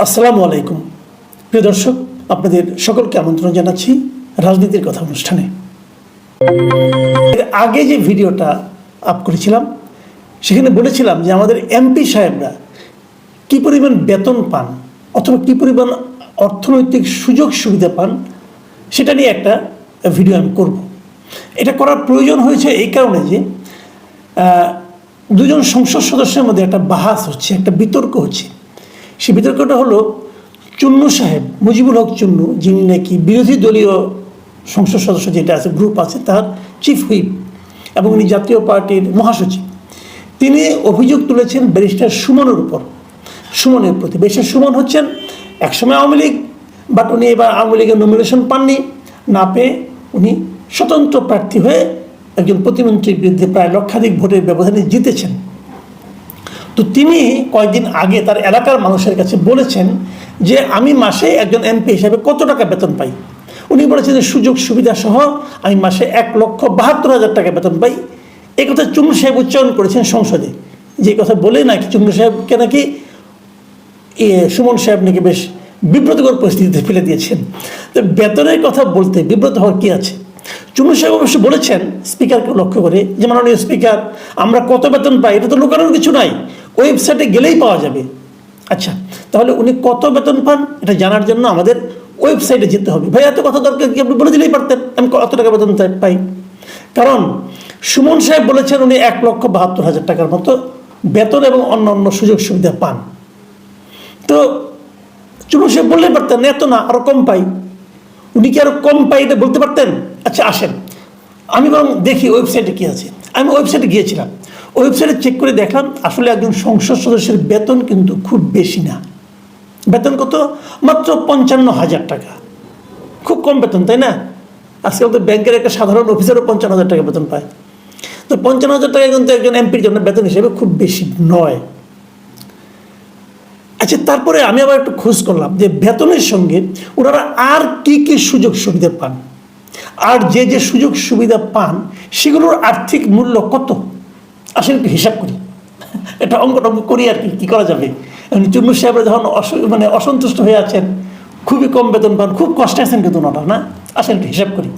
আসসালামু আলাইকুম। প্রিয় দর্শক, আপনাদের সকলকে আমন্ত্রণ জানাচ্ছি রাজনীতির কথা অনুষ্ঠানে। আগে যে ভিডিওটা আপ করেছিলাম, সেখানে বলেছিলাম যে আমাদের এমপি সাহেবরা কী পরিমাণ বেতন পান অথবা কী পরিমাণ অর্থনৈতিক সুযোগ সুবিধা পান, সেটা নিয়ে একটা ভিডিও আমি করব। এটা করার প্রয়োজন হয়েছে এই কারণে যে দুজন সংসদ সদস্যের মধ্যে একটা বাহাস হচ্ছে, একটা বিতর্ক হচ্ছে। সেই বিতর্কটা হলো চুন্নু সাহেব, মুজিবুল হক চুন্নু, যিনি নাকি বিরোধী দলীয় সংসদ সদস্য যেটা আছে গ্রুপ আছে, তার চিফ হুইপ এবং উনি জাতীয় পার্টির মহাসচিব। তিনি অভিযোগ তুলেছেন ব্যারিস্টার সুমনের উপর। সুমনের প্রতি। ব্যারিস্টার সুমন হচ্ছেন একসময় আওয়ামী লীগ বাট উনি এবার আওয়ামী লীগের নমিনেশন পাননি। না পেয়ে উনি স্বতন্ত্র প্রার্থী হয়ে একজন প্রতিমন্ত্রীর বিরুদ্ধে প্রায় লক্ষাধিক ভোটের ব্যবধানে জিতেছেন। তো তিনি কয়েকদিন আগে তার এলাকার মানুষের কাছে বলেছেন যে আমি মাসে একজন এমপি হিসাবে কত টাকা বেতন পাই? উনি বলেছেন যে সুযোগ সুবিধা সহ আমি মাসে এক লক্ষ বাহাত্তর হাজার টাকা বেতন পাই। এই কথা চুমু সাহেব উচ্চারণ করেছেন সংসদে। যে কথা বলে নাকি চুমু সাহেবকে নাকি? এ, সুমন সাহেব নাকি বেশ বিব্রতকর পরিস্থিতিতে ফেলে দিয়েছেন। তো বেতনের কথা বলতে বিব্রত হওয়ার কি আছে? চুনু সাহেব অবশ্য বলেছেন স্পিকারকে লক্ষ্য করে যে মাননীয় স্পিকার আমরা কত বেতন পাই? এটা তো লুকানোর কিছু নাই। ওয়েবসাইটে গেলেই পাওয়া যাবে। আচ্ছা তাহলে উনি কত বেতন পান এটা জানার জন্য আমাদের ওয়েবসাইটে যেতে হবে। ভাই, এত কথা দরকার কি আপনি বলে দিলেই পারতেন? আমি কত টাকা বেতন পাই? কারণ সুমন সাহেব বলেছেন উনি এক লক্ষ বাহাত্তর হাজার টাকার মতো বেতন এবং অন্য অন্য সুযোগ সুবিধা পান। তো চুনু সাহেব বললেই পারতেন, এত না আরও কম পাই। উনি কি আরও কম পাই এটা বলতে পারতেন? আচ্ছা আসেন। আমি বরং দেখি ওয়েবসাইটে কি আছে। আমি ওয়েবসাইটে গিয়েছিলাম। ওয়েবসাইটে চেক করে দেখলাম, আসলে একজন সংসদ সদস্যের বেতন কিন্তু খুব বেশি না। বেতন কত? মাত্র পঞ্চান্ন হাজার টাকা। খুব কম বেতন, তাই না? আজকাল তো ব্যাংকের একটা সাধারণ অফিসারও পঞ্চান্ন হাজার টাকা বেতন পায়। তো পঞ্চান্ন হাজার টাকা কিন্তু একজন এমপির জন্য বেতন হিসেবে খুব বেশি নয়। আচ্ছা তারপরে আমি আবার একটু খোঁজ করলাম যে বেতনের সঙ্গে ওনারা আর কি কি সুযোগ সুবিধা পান। আর যে যে সুযোগ সুবিধা পান, সেগুলোর আর্থিক মূল্য কত? আসলে একটু হিসাব করি। এটা অঙ্ক টঙ্ক করি আর কি, কী করা যাবে? চুন্নু সাহেবরা যখন মানে অসন্তুষ্ট হয়ে আছেন, খুবই কম বেতন পান, খুব কষ্টে আছেন কিন্তু ওনারা, না? আসলে একটু হিসাব করি।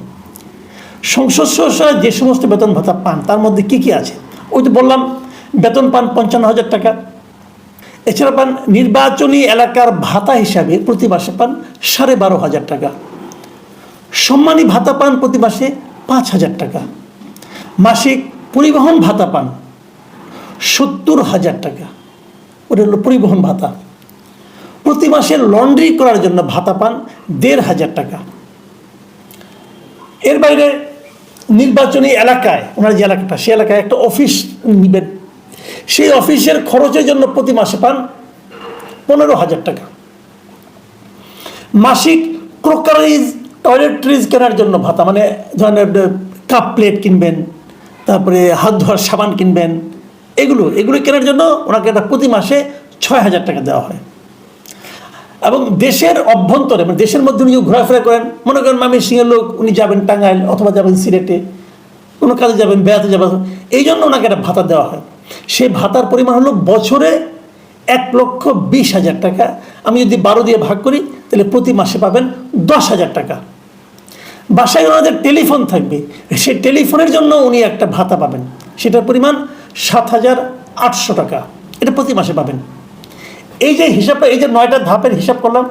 সংসদ সদস্যরা যে সমস্ত বেতন ভাতা পান, তার মধ্যে কি কি আছে? ওই তো বললাম, বেতন পান পঞ্চান্ন হাজার টাকা। এছাড়া পান নির্বাচনী এলাকার ভাতা হিসাবে প্রতি মাসে পান সাড়ে বারো হাজার টাকা। সম্মানী ভাতা পান প্রতি মাসে পাঁচ হাজার টাকা। মাসিক পরিবহন ভাতা পান সত্তর হাজার টাকা। ওটা হলো পরিবহন ভাতা। প্রতি মাসে লন্ড্রি করার জন্য ভাতা পান দেড় হাজার টাকা। এর বাইরে নির্বাচনী এলাকায়, ওনার যে এলাকাটা সেই এলাকায় একটা অফিস নিবেন। সেই অফিসের খরচের জন্য প্রতি মাসে পান পনেরো হাজার টাকা। মাসিক ক্রোকারিজ, টয়লেট্রিজ কেনার জন্য ভাতা মানে ধরেন কাপ প্লেট কিনবেন, তারপরে হাত ধোয়ার সাবান কিনবেন এগুলো এগুলো কেনার জন্য ওনাকে একটা প্রতি মাসে ছয় হাজার টাকা দেওয়া হয়। এবং দেশের অভ্যন্তরে মানে দেশের মধ্যে উনি ঘোরাফেরা করেন, মনে করেন মামি সিংয়ের লোক, উনি যাবেন টাঙ্গাইল অথবা যাবেন সিলেটে, কোনো কাজে যাবেন, বেড়াতে যাবেন। এই জন্য ওনাকে একটা ভাতা দেওয়া হয়। সেই ভাতার পরিমাণ হলো বছরে এক লক্ষ বিশ হাজার টাকা। আমি যদি বারো দিয়ে ভাগ করি, তাহলে প্রতি মাসে পাবেন দশ হাজার টাকা। বাসায় ওনাদের টেলিফোন থাকবে। সেই টেলিফোনের জন্য উনি একটা ভাতা পাবেন। সেটার পরিমাণ সাত হাজার আটশো টাকা। এটা প্রতি মাসে পাবেন। এই যে হিসাবটা, এই যে নয়টা ধাপের হিসাব করলাম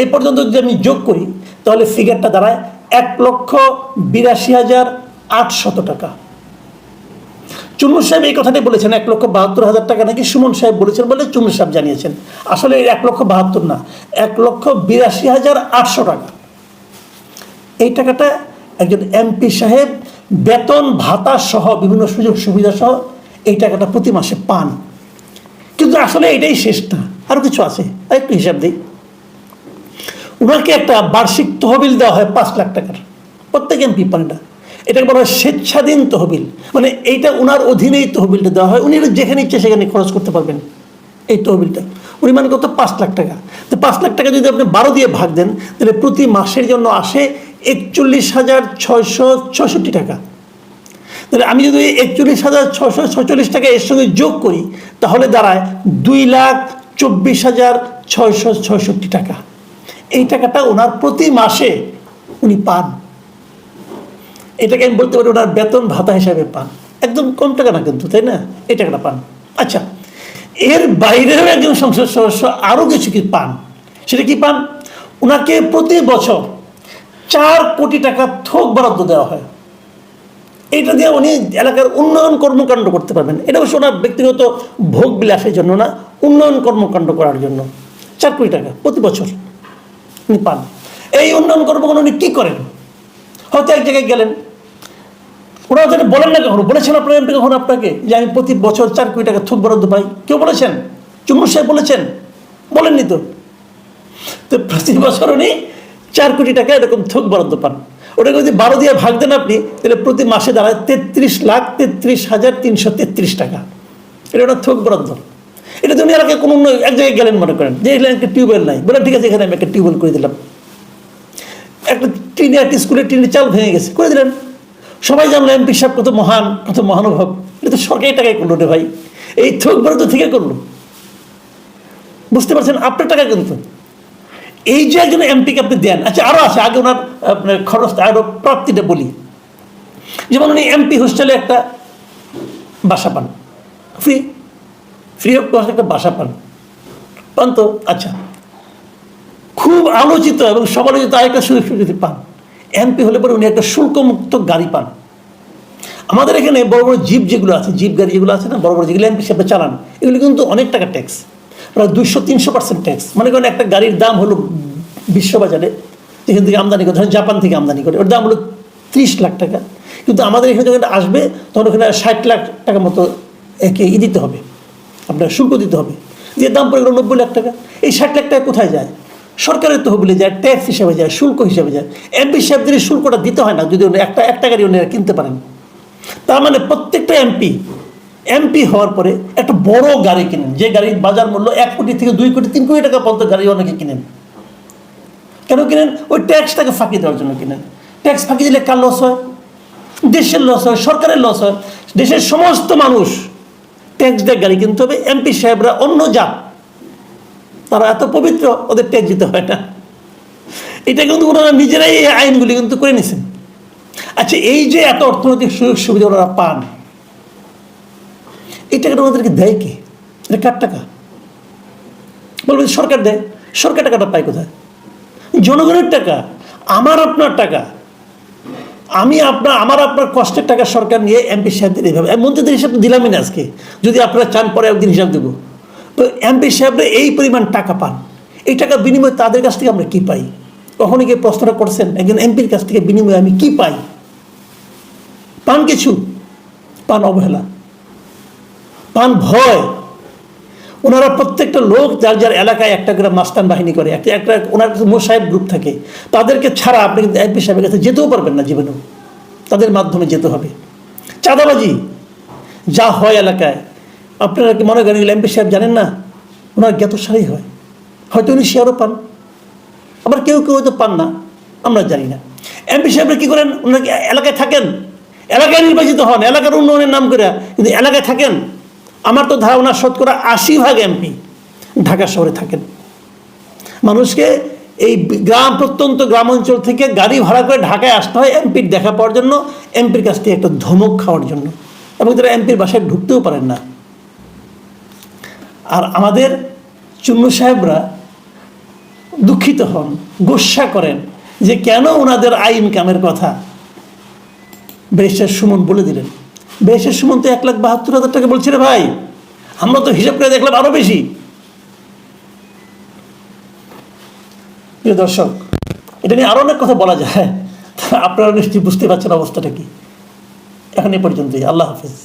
এই পর্যন্ত যদি আমি যোগ করি, তাহলে ফিগারটা দাঁড়ায় এক লক্ষ বিরাশি হাজার আটশত টাকা। চুন্নু সাহেব এই কথাটি বলেছেন, এক লক্ষ বাহাত্তর হাজার টাকা নাকি? সুমন সাহেব বলেছেন বলে চুন্নু সাহেব জানিয়েছেন। আসলে এক লক্ষ বাহাত্তর না, এক লক্ষ বিরাশি হাজার আটশো টাকা। এই টাকাটা একজন এমপি সাহেব বেতন ভাতা সহ বিভিন্ন সুযোগ সুবিধা সহ এই টাকাটা প্রতি মাসে পান। কিন্তু আসলে এটাই শেষ না। আরও কিছু আছে? একটু হিসাব দিই। ওনাকে একটা বার্ষিক তহবিল দেওয়া হয় পাঁচ লাখ টাকার। প্রত্যেক এমপি পান এটা। এটাকে বলা হয় স্বেচ্ছাধীন তহবিল। মানে এইটা ওনার অধীনেই তহবিলটা দেওয়া হয়। উনি যেখানে ইচ্ছে সেখানে খরচ করতে পারবেন এই তহবিলটা। উনি মানে কত? পাঁচ লাখ টাকা। তো পাঁচ লাখ টাকা যদি আপনি বারো দিয়ে ভাগ দেন, তাহলে প্রতি মাসের জন্য আসে একচল্লিশ হাজার ছয়শো ছষট্টি টাকা। তাহলে আমি যদি একচল্লিশ হাজার ছশো ছচল্লিশ টাকা এর সঙ্গে যোগ করি, তাহলে দাঁড়ায় দুই লাখ চব্বিশ হাজার ছয়শো ছয়ষট্টি টাকা। এই টাকাটা ওনার প্রতি মাসে উনি পান। এটাকে আমি বলতে পারি ওনার বেতন ভাতা হিসাবে পান। একদম কম টাকা না কিন্তু, তাই না? এই টাকাটা পান। আচ্ছা এর বাইরেও একজন সংসদ সদস্য আরও কিছু কি পান? সেটা কি পান? ওনাকে প্রতি বছর চার কোটি টাকা থোক বরাদ্দ দেওয়া হয়। এইটা দিয়ে উনি এলাকার উন্নয়ন কর্মকাণ্ড করতে পারবেন। এটা অবশ্য ওনার ব্যক্তিগত ভোগ বিলাসের জন্য না, উন্নয়ন কর্মকাণ্ড করার জন্য। চার কোটি টাকা প্রতি বছর উনি পান। এই উন্নয়ন কর্মকাণ্ড উনি কী করেন? হয়তো এক জায়গায় গেলেন। ওরা যেন বলেন না কখনো, বলেছেন আপনার এমপি কখনো আপনাকে? যে আমি প্রতি বছর চার কোটি টাকা থোক বরাদ্দ পাই। কেউ বলেছেন? চুম্বু সাহেব বলেছেন? বলেননি তো? তো প্রতি বছর উনি চার কোটি টাকা এরকম থোক বরাদ্দ পান। ওটাকে যদি বারো দিয়ে ভাগ দেন আপনি, তাহলে প্রতি মাসে দাঁড়ায় তেত্রিশ লাখ তেত্রিশ হাজার তিনশো তেত্রিশ টাকা। এটা ওনার থোক বরাদ্দ। এটা উনি এলাকায় কোনো অন্য এক জায়গায় গেলেন মনে করেন, যে এখানে একটা টিউবওয়েল নাই। বলে ঠিক আছে, এখানে আমি একটা টিউবওয়েল করে দিলাম। একটা টিনে, একটা স্কুলের টিনের চাল ভেঙে গেছে, করে দিলেন। সবাই জানলো, এমপি সাহেব কত মহান, কত মহানুভব। এটা তো সরকারি টাকায় করল রে ভাই। এই থোক বরাদ্দ থেকে করল। বুঝতে পারছেন, আপনার টাকা কিন্তু। এই যে একজন এমপিকে আপনি দেন আচ্ছা আরও আছে, আগে ওনার, আপনার খরচ আরও প্রাপ্তিটা বলি। যেমন উনি এমপি হোস্টেলে একটা বাসা পান। ফ্রি ফ্রি অফ কস্ট একটা বাসা পান। পান তো আচ্ছা। খুব আলোচিত এবং সমালোচিত আরেকটা সুযোগ সুবিধা পান। এমপি হলে পরে উনি একটা শুল্কমুক্ত গাড়ি পান। আমাদের এখানে বড় বড় জিপ যেগুলো আছে, জিপ গাড়ি যেগুলো আছে না, বড় বড় যেগুলো এমপি হিসাবে চালান, এগুলো কিন্তু অনেক টাকা ট্যাক্স প্রায় দুশো তিনশো পার্সেন্ট ট্যাক্স মনে করেন একটা গাড়ির দাম হলো বিশ্ববাজারে যেখান থেকে আমদানি করে, ধরেন জাপান থেকে আমদানি করে, ওর দাম হলো ত্রিশ লাখ টাকা। কিন্তু আমাদের এখানে যখন আসবে, তখন ওখানে ষাট লাখ টাকা মতো একে ই দিতে হবে, আপনার শুল্ক দিতে হবে। যে দাম পড়ে গেলো নব্বই লাখ টাকা। এই ষাট লাখ টাকা কোথায় যায়? সরকারের তহবিলে যায় ট্যাক্স হিসাবে যায়, শুল্ক হিসাবে যায়। এমপি সাহেবদের শুল্কটা দিতে হয় না, যদি একটা এক টাকারই ওনারা কিনতে পারেন, তার মানে প্রত্যেকটা এমপি এমপি হওয়ার পরে একটা বড় গাড়ি কিনেন। যে গাড়ির বাজার মূল্য এক কোটি থেকে দুই কোটি, তিন কোটি টাকা পর্যন্ত গাড়ি অনেকে কিনেন। কেন কিনেন? ওই ট্যাক্সটাকে ফাঁকি দেওয়ার জন্য কিনেন। ট্যাক্স ফাঁকি দিলে কার লস হয়? দেশের লস হয়, সরকারের লস হয়। দেশের সমস্ত মানুষ ট্যাক্স দিয়ে গাড়ি কিনতে হবে। এমপি সাহেবরা অন্য জাত। তারা এত পবিত্র, ওদের ট্যাক্স দিতে হয় না। এটা কিন্তু ওনারা নিজেরাই এই আইনগুলি কিন্তু করে নিছেন। আচ্ছা এই যে এত অর্থনৈতিক সুযোগ সুবিধা ওনারা পান এই টাকাটা ওনাদেরকে দেয় কে? এটা কার টাকা? বলবে সরকার দেয়। সরকার টাকাটা পায় কোথায়? জনগণের টাকা, আমার আপনার টাকা। আমি আপনার, আমার আপনার কষ্টের টাকা সরকার নিয়ে এমপি সাহেবদের এইভাবে মন্ত্রীদের হিসাব তো দিলামই না আজকে। যদি আপনারা চান পরে একদিন হিসাব দেবো। তো এমপি সাহেবরা এই পরিমাণ টাকা পান। এই টাকা বিনিময়ে তাদের কাছ থেকে আমরা কী পাই? কখনই কি প্রশ্নটা করছেন? একজন এমপির কাছ থেকে বিনিময়ে আমি কি পাই? পান কিছু? পান অবহেলা। পান ভয়। ওনারা প্রত্যেকটা লোক, যার যার এলাকায় একটা করে মাস্তান বাহিনী করে একটা একটা ওনার মোসাহেব গ্রুপ থাকে, তাদেরকে ছাড়া আপনি কিন্তু এমপি সাহেবের কাছে যেতেও পারবেন না জীবনেও। তাদের মাধ্যমে যেতে হবে। চাঁদাবাজি, যা হয় এলাকায়। আপনারা কি মনে করেন এমপি সাহেব জানেন না? ওনার জ্ঞাতসারই হয়। হয়তো উনি শেয়ারও পান। আবার কেউ কেউ হয়তো পান না। আমরা জানি না। এমপি সাহেবরা কী করেন? ওনাকে এলাকায় থাকেন? এলাকায় নির্বাচিত হন, এলাকার উন্নয়নের নাম করে কিন্তু এলাকায় থাকেন। আমার তো ধারণা শতকরা আশি ভাগ এমপি ঢাকা শহরে থাকেন। মানুষকে এই গ্রাম প্রত্যন্ত গ্রাম অঞ্চল থেকে গাড়ি ভাড়া করে ঢাকায় আসতে হয় এমপির দেখা পাওয়ার জন্য, এমপির কাছ থেকে একটা ধমক খাওয়ার জন্য এবং তারা এমপির বাসায় ঢুকতেও পারেন না। আর আমাদের চুন্নু সাহেবরা দুঃখিত হন গোস্বা করেন যে কেন ওনাদের আইন কামের কথা বেশের সুমন বলে দিলেন। বেশের সুমন্ত এক লাখ বাহাত্তর হাজার টাকা বলছি রে ভাই। আমরা তো হিসাব করে দেখলাম আরও বেশি। দর্শক, এটা নিয়ে আরও অনেক কথা বলা যায়। আপনারা নিশ্চয়ই বুঝতে পারছেন অবস্থাটা কি। এখন এ পর্যন্তই। আল্লাহ হাফিজ।